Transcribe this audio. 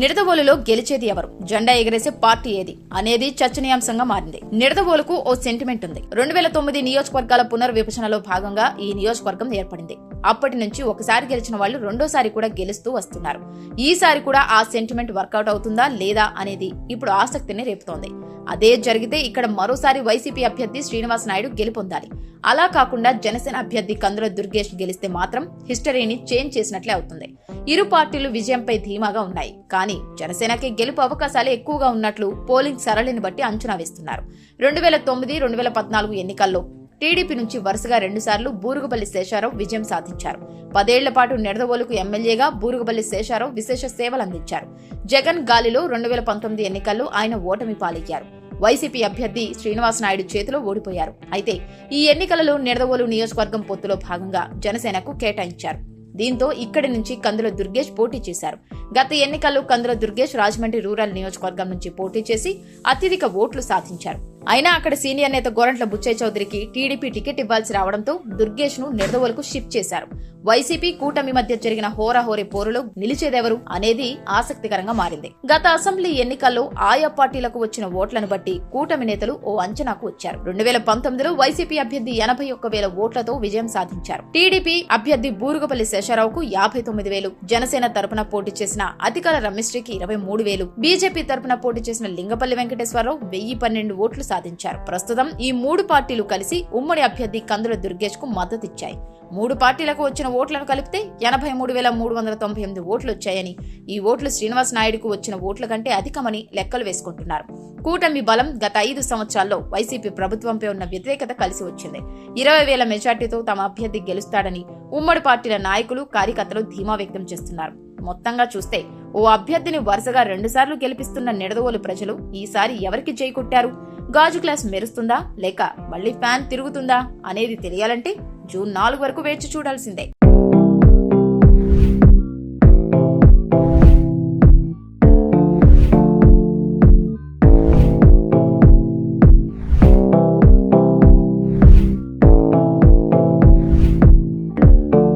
నిడదవోలులో గెలిచేది ఎవరు? జెండా ఎగరేసే పార్టీ ఏది? అనేది చర్చనీయాంశంగా మారింది. నిడదవోలుకు ఓ సెంటిమెంట్ ఉంది. రెండు వేల తొమ్మిది నియోజకవర్గాల పునర్విభజనలో భాగంగా ఈ నియోజకవర్గం ఏర్పడింది. అప్పటి నుంచి ఒకసారి గెలిచిన వాళ్ళు రెండోసారి కూడా గెలుస్తూ వస్తున్నారు. ఈసారి కూడా ఆ సెంటిమెంట్ వర్కౌట్ అవుతుందా లేదా అనేది ఇప్పుడు ఆసక్తిని రేపుతోంది. అదే జరిగితే ఇక్కడ మరోసారి వైసీపీ అభ్యర్థి శ్రీనివాస్ నాయుడు గెలుపొందాలి. అలా కాకుండా జనసేన అభ్యర్థి కందుల దుర్గేష్ గెలిస్తే మాత్రం హిస్టరీని చేంజ్ చేసినట్లే అవుతుంది. ఇరు పార్టీలు విజయంపై ధీమాగా ఉన్నాయి. కానీ జనసేనకి గెలుపు అవకాశాలు ఎక్కువగా ఉన్నట్లు పోలింగ్ సరళిని బట్టి అంచనా వేస్తున్నారు. రెండు వేల తొమ్మిది రెండు వేల పద్నాలుగు ఎన్నికల్లో టీడీపీ నుంచి వరుసగా రెండుసార్లు బూరుగుపల్లి శేషారావు విజయం సాధించారు. పదేళ్ళ పాటు నిడదవోలుకు ఎమ్మెల్యేగా బూరుగుపల్లి శేషారావు విశేష సేవలు అందించారు. జగన్ గాలిలో రెండు వేల పంతొమ్మిది ఎన్నికల్లో ఆయన ఓటమి పాలయ్యారు. వైసీపీ అభ్యర్థి శ్రీనివాస్ నాయుడు చేతిలో ఓడిపోయారు. అయితే ఈ ఎన్నికలలో నిడదవోలు నియోజకవర్గం పొత్తులో భాగంగా జనసేనకు కేటాయించారు. దీంతో ఇక్కడి నుంచి కందుల దుర్గేష్ పోటీ చేశారు. గత ఎన్నికల్లో కందుల దుర్గేష్ రాజమండ్రి రూరల్ నియోజకవర్గం నుంచి పోటీ చేసి అత్యధిక ఓట్లు సాధించారు. అయినా అక్కడ సీనియర్ నేత గోరంట్ల బుచ్చయ్య చౌదరికి టీడీపీ టికెట్ ఇవ్వాల్సి రావడంతో దుర్గేష్ను నిడదవోలుకు షిఫ్ట్ చేశారు. వైసీపీ కూటమి మధ్య జరిగిన హోరాహోరీ పోరులో నిలిచేదెవరు అనేది ఆసక్తికరంగా మారింది. గత అసెంబ్లీ ఎన్నికల్లో ఆయా పార్టీలకు వచ్చిన ఓట్లను బట్టి కూటమి నేతలు ఓ అంచనాకు వచ్చారు. రెండు వేల పంతొమ్మిదిలో వైసీపీ అభ్యర్థి ఎనభై ఒక్క వేల ఓట్లతో విజయం సాధించారు. టీడీపీ అభ్యర్థి బూరుగుపల్లి శేషారావుకు యాభై తొమ్మిది వేలు జనసేన తరపున పోటీ చేసిన అతికాల రమేష్కి ఇరవై మూడు వేలు బీజేపీ తరపున పోటీ చేసిన లింగపల్లి వెంకటేశ్వరరావు వెయ్యి పన్నెండు ఓట్లు సాధించారు. ప్రస్తుతం ఈ మూడు పార్టీలు కలిసి ఉమ్మడి అభ్యర్థి కందుల దుర్గేష్కు మద్దతిచ్చాయి. మూడు పార్టీలకు వచ్చిన ఓట్లను కలిపితే ఎనభై మూడు వేల మూడు వందల తొంభై ఎనిమిది ఓట్లు వచ్చాయని ఈ ఓట్లు శ్రీనివాస్ నాయుడుకు వచ్చిన ఓట్ల కంటే అధికమని లెక్కలు వేసుకుంటున్నారు. కూటమి బలం గత ఐదు సంవత్సరాల్లో వైసీపీ ప్రభుత్వంపై ఉన్న వ్యతిరేకత కలిసి వచ్చింది. ఇరవై వేల మెజార్టీతో తమ అభ్యర్థి గెలుస్తాడని ఉమ్మడి పార్టీల నాయకులు కార్యకర్తలు ధీమా వ్యక్తం చేస్తున్నారు. మొత్తంగా చూస్తే ఓ అభ్యర్థిని వరుసగా రెండుసార్లు గెలిపిస్తున్న నిడదవోలు ప్రజలు ఈసారి ఎవరికి జై కొట్టారు? గాజు గ్లాస్ మెరుస్తుందా? లేక మళ్ళీ ఫ్యాన్ తిరుగుతుందా? అనేది తెలియాలంటే జూన్ నాలుగు వరకు వేచి చూడాల్సిందే.